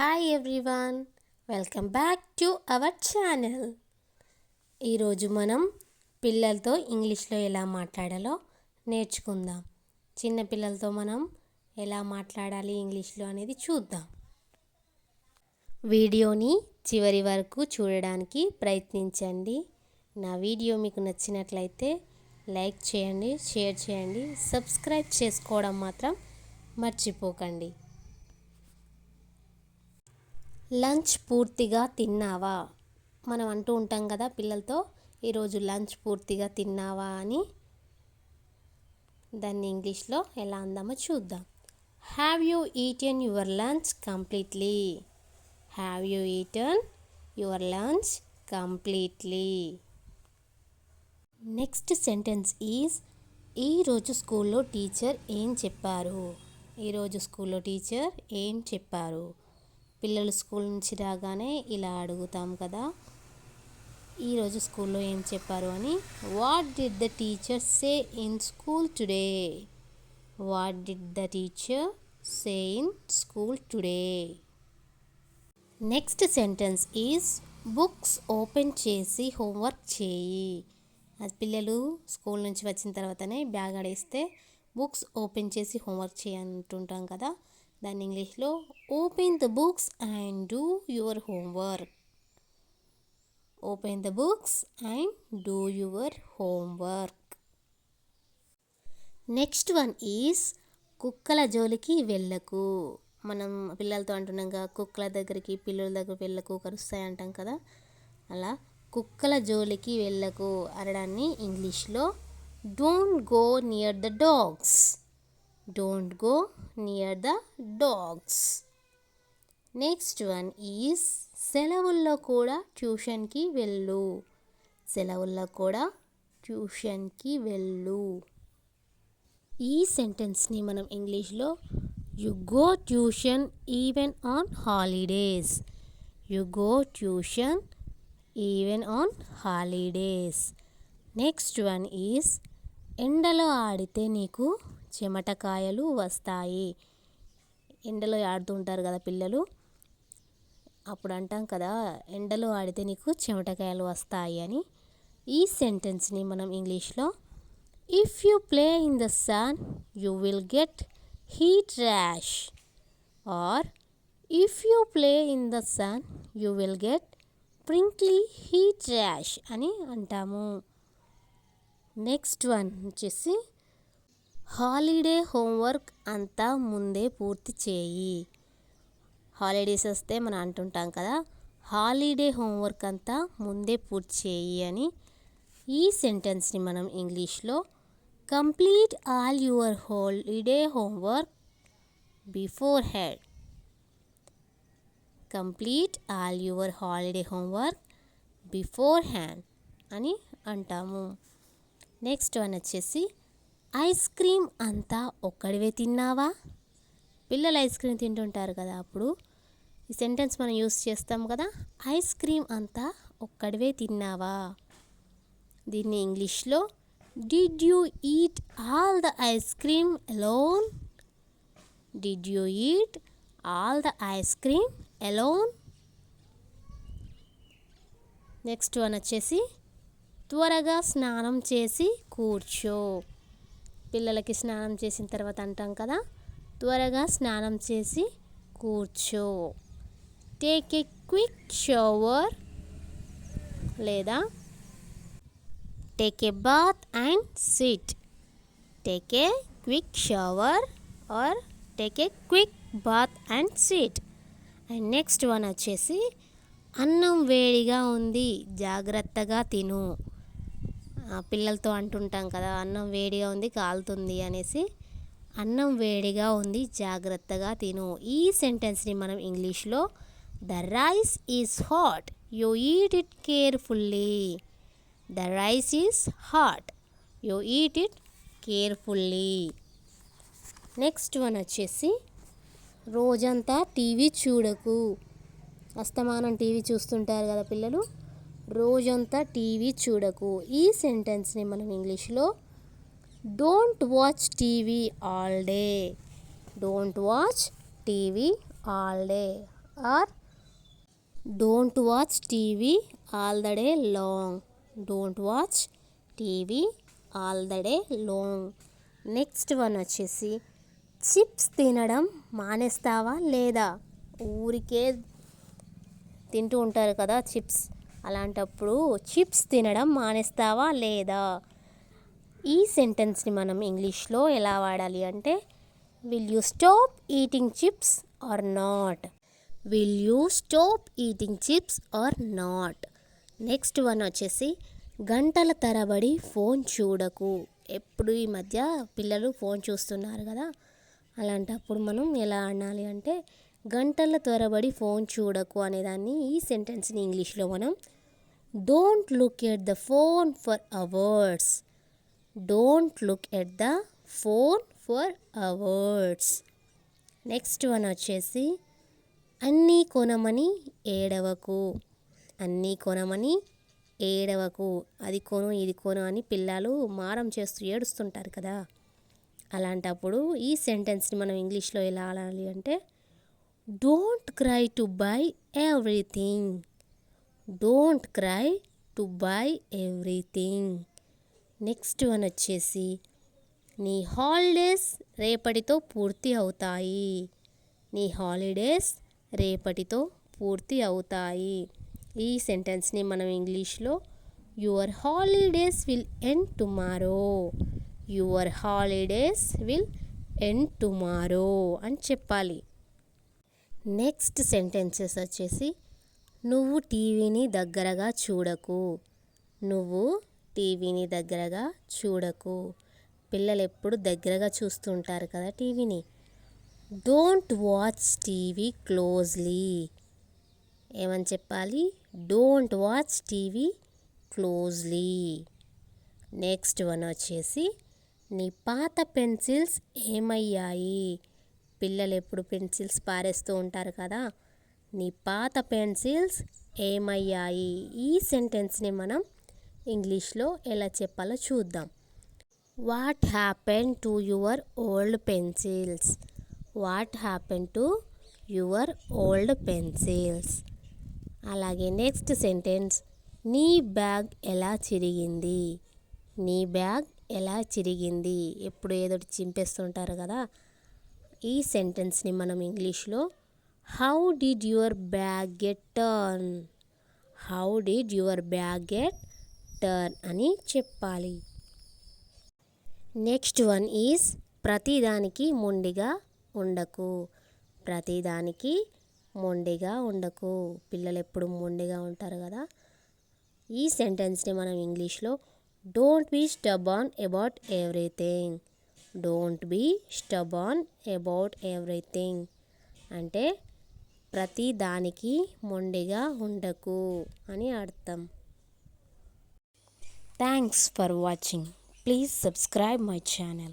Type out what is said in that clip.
Hi everyone welcome back to our channel ఈరోజు మనం పిల్లలతో ఇంగ్లీష్లో ఎలా మాట్లాడాలో నేర్చుకుందాం. చిన్న పిల్లలతో మనం ఎలా మాట్లాడాలి ఇంగ్లీష్లో అనేది చూద్దాం. వీడియోని చివరి వరకు చూడడానికి ప్రయత్నించండి. నా వీడియో మీకు నచ్చినట్లయితే లైక్ చేయండి షేర్ చేయండి సబ్స్క్రైబ్ చేసుకోవడం మాత్రం మర్చిపోకండి. లంచ్ పూర్తిగా తిన్నావా? మనం అంటూ ఉంటాం కదా పిల్లలతో ఈరోజు లంచ్ పూర్తిగా తిన్నావా? అని. దాన్ని ఇంగ్లీష్లో ఎలా అందామో చూద్దాం. Have you eaten your lunch completely have you eaten your lunch completely next sentence is ఈరోజు స్కూల్లో టీచర్ ఏం చెప్పారు? ఈరోజు స్కూల్లో టీచర్ ఏం చెప్పారు? పిల్లలు స్కూల్ నుంచి రాగానే ఇలా అడుగుతాం కదా ఈరోజు స్కూల్లో ఏం చెప్పారు అని what did the teacher say in school today what did the teacher say in school today next sentence is books open చేసి హోంవర్క్ చేయి. అది పిల్లలు స్కూల్ నుంచి వచ్చిన తర్వాతనే బ్యాగ్ ఆడేస్తే బుక్స్ ఓపెన్ చేసి హోంవర్క్ చేయంటుంటాం కదా దాని ఇంగ్లీష్లో open the books and do your homework open the books and do your homework next one is కుక్కల జోలికి వెళ్ళకు. మనం పిల్లలతో అంటున్నాగా కుక్కల దగ్గరికి పిల్లల దగ్గర వెళ్ళకు కరుస్తాయి అంటాం కదా. అలా కుక్కల జోలికి వెళ్ళకు అనడాన్ని ఇంగ్లీష్లో don't go near the dogs don't go near the dogs next one is సెలవుల్లో కూడా ట్యూషన్కి వెళ్ళు. సెలవుల్లో కూడా ట్యూషన్కి వెళ్ళు. ఈ సెంటెన్స్ని మనం ఇంగ్లీష్లో you go tuition even on holidays you go tuition even on holidays next one is ఎండలో ఆడితే నీకు చెమటకాయలు వస్తాయి. ఎండలో ఆడుతుంటారు కదా పిల్లలు. అప్పుడు అంటాం కదా ఎండలో ఆడితే నీకు చెమటకాయలు వస్తాయి అని. ఈ సెంటెన్స్ని మనం ఇంగ్లీష్లో if you play in the sun you will get heat rash or if you play in the sun you will get prickly heat rash అని అంటాము. నెక్స్ట్ వన్ వచ్చేసి హాలిడే హోంవర్క్ అంతా ముందే పూర్తి చేయి. హాలిడేస్ వస్తే మనం అంటుంటాం కదా హాలిడే హోంవర్క్ అంతా ముందే పూర్తి చేయి అని. ఈ సెంటెన్స్ని మనం ఇంగ్లీష్లో complete all your holiday homework beforehand. Complete all your holiday homework beforehand అని అంటాము. నెక్స్ట్ వన్ వచ్చేసి ఐస్ క్రీమ్ అంతా ఒక్కడివే తిన్నావా? పిల్లలు ఐస్ క్రీమ్ తింటుంటారు కదా అప్పుడు. ఈ సెంటెన్స్ మనం యూస్ చేస్తాం కదా. ఐస్ క్రీమ్ అంతా ఒక్కడివే తిన్నావా? దీన్ని ఇంగ్లీష్లో did you eat all the ice cream alone did you eat all the ice cream alone next one వచ్చేసి త్వరగా స్నానం చేసి కూర్చో. పిల్లలకి స్నానం చేసిన తర్వాత అంటాం కదా త్వరగా స్నానం చేసి కూర్చో. టేక్ ఏ క్విక్ షవర్ లేదా take a bath and sit take a quick shower or take a quick bath and sit and next one వచ్చేసి అన్నం వేడిగా ఉంది జాగ్రత్తగా తిను. పిల్లలతో అంటుంటాం కదా అన్నం వేడిగా ఉంది కాలుతుంది అనేసి. అన్నం వేడిగా ఉంది జాగ్రత్తగా తిను. ఈ సెంటెన్స్ని మనం ఇంగ్లీష్లో the rice is hot you eat it carefully. The rice is hot you eat it carefully. Next one వచ్చేసి రోజంతా టీవీ చూడకు. అస్తమానం టీవీ చూస్తుంటారు కదా పిల్లలు. రోజంతా టీవీ చూడకు. ఈ సెంటెన్స్ని మనం ఇంగ్లీష్లో don't watch TV all day. Don't watch TV all day. Or don't watch TV all the day long. Don't watch TV all the day long. Next one వచ్చేసి చిప్స్ తినడం మానేస్తావా లేదా? ఊరికే తింటూ ఉంటారు కదా చిప్స్. అలాంటప్పుడు చిప్స్ తినడం మానేస్తావా లేదా? ఈ సెంటెన్స్ని మనం ఇంగ్లీష్లో ఎలా వాడాలి అంటే will you stop eating chips or not will you stop eating chips or not next one వచ్చేసి గంటల తరబడి ఫోన్ చూడకు. ఎప్పుడు ఈ మధ్య పిల్లలు ఫోన్ చూస్తున్నారు కదా? అలాంటప్పుడు మనం ఎలా అనాలి అంటే గంటల త్వరబడి ఫోన్ చూడకు అనేదాన్ని ఈ సెంటెన్స్ని ఇంగ్లీష్లో మనం don't look at the phone for hours. Don't look at the phone for hours. Next one వచ్చేసి అన్నీ కొనమని ఏడవకు. అన్నీ కొనమని ఏడవకు. అది కొను ఇది కొను అని పిల్లలు మారం చేస్తూ ఏడుస్తుంటారు కదా. అలాంటప్పుడు ఈ సెంటెన్స్ని మనం ఇంగ్లీష్లో ఎలా అనాలి అంటే don't cry to buy everything don't cry to buy everything next one వచ్చేసి నీ హాలిడేస్ రేపటితో పూర్తి అవుతాయి. నీ హాలిడేస్ రేపటితో పూర్తి అవుతాయి. ఈ సెంటెన్స్ని మనం ఇంగ్లీష్లో your holidays will end tomorrow your holidays will end tomorrow అని చెప్పాలి. నెక్స్ట్ సెంటెన్సెస్ వచ్చేసి నువ్వు టీవీని దగ్గరగా చూడకు. నువ్వు టీవీని దగ్గరగా చూడకు. పిల్లలు ఎప్పుడు దగ్గరగా చూస్తుంటారు కదా టీవీని. Don't watch TV closely. ఏమని చెప్పాలి? Don't watch TV closely. Next one వచ్చేసి నీ పాత పెన్సిల్స్ ఏమయ్యాయి? పిల్లలు ఎప్పుడు పెన్సిల్స్ పారేస్తూ ఉంటారు కదా? నీ పాత పెన్సిల్స్ ఏమయ్యాయి? ఈ సెంటెన్స్ని మనం ఇంగ్లీష్లో ఎలా చెప్పాలో చూద్దాం. What happen to your old pencils what happen to your old pencils అలాగే నెక్స్ట్ సెంటెన్స్ నీ బ్యాగ్ ఎలా చిరిగింది? నీ బ్యాగ్ ఎలా చిరిగింది? ఎప్పుడు ఏదో చింపేస్తుంటారు కదా? ఈ సెంటెన్స్ని మనం ఇంగ్లీష్లో how did your bag get torn? How did your bag get torn అని చెప్పాలి. నెక్స్ట్ వన్ ఈజ్ ప్రతిదానికి మొండిగా ఉండకు. ప్రతిదానికి మొండిగా ఉండకు. పిల్లలు ఎప్పుడు మొండిగా ఉంటారు కదా? ఈ సెంటెన్స్ని మనం ఇంగ్లీష్లో don't be stubborn about everything. Don't be stubborn about everything అంటే ప్రతి దానికి మొండిగా ఉండకు అని అర్థం. Thanks for watching please subscribe my channel